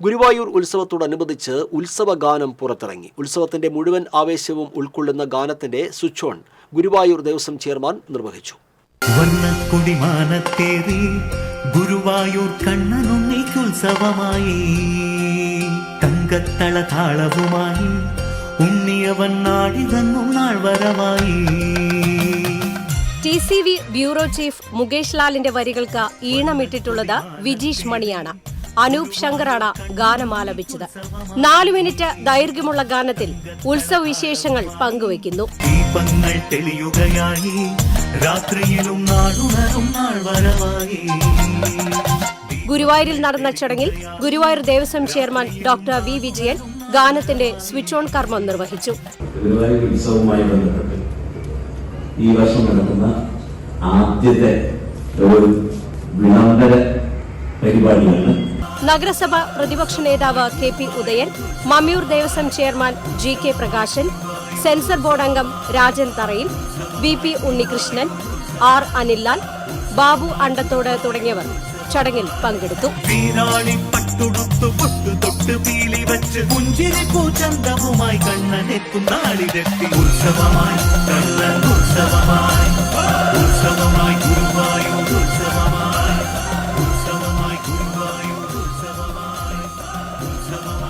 ഗുരുവായൂർ ഉത്സവത്തോടനുബന്ധിച്ച് ഉത്സവ ഗാനം പുറത്തിറങ്ങി. ഉത്സവത്തിന്റെ മുഴുവൻ ആവേശവും ഉൾക്കൊള്ളുന്ന ഗാനത്തിന്റെ switch on Guruvayur Devaswom chairman നിർവഹിച്ചു. ഗുരുവായൂർ കണ്ണനുണ്ണിക്കുത്സവമായി. തങ്കത്തള താളവുമായി ഉണ്ണിയവൻ നാടിതങ്ങും നാൾ വരവായി T C V bureau chief Mukesh ലാലിന്റെ വരികൾക്ക് ഈണമിട്ടിട്ടുള്ളത് വിജീഷ് മണിയാണ്. അനൂപ് ശങ്കറാണ് ഗാനം ആലപിച്ചത്. നാലു മിനിറ്റ് ദൈർഘ്യമുള്ള ഗാനത്തിൽ ഉത്സവ വിശേഷങ്ങൾ പങ്കുവയ്ക്കുന്നു. ദീപങ്ങൾ തെളിയുകയായി രാത്രിയിലും നാടുണരും നാൾ വരവായി ഗുരുവായൂരിൽ നടന്ന ചടങ്ങിൽ Guruvayur Devaswom chairman doctor V Vijayan ഗാനത്തിന്റെ സ്വിച്ച് ഓൺ കർമ്മം നിർവഹിച്ചു. ഉത്സവവുമായി ബന്ധപ്പെട്ട് ഈ വർഷം നടക്കുന്ന ആദ്യത്തെ ഒരു വിളംബര പരിപാടിയാണ് നഗരസഭ പ്രതിപക്ഷ നേതാവ് K P Udayan Mammiyur Devaswom chairman G K Prakashan censor board അംഗം Rajan Tharayil V P Unnikrishnan R Anillal Babu Andathode തുടങ്ങിയവർ ചടങ്ങിൽ പങ്കെടുത്തു. പൂചന്തവുമായി കണ്ണനെത്തും ഉത്സവമായി കണ്ണൻ ഉത്സവമായി ഉത്സവമായി. Sabah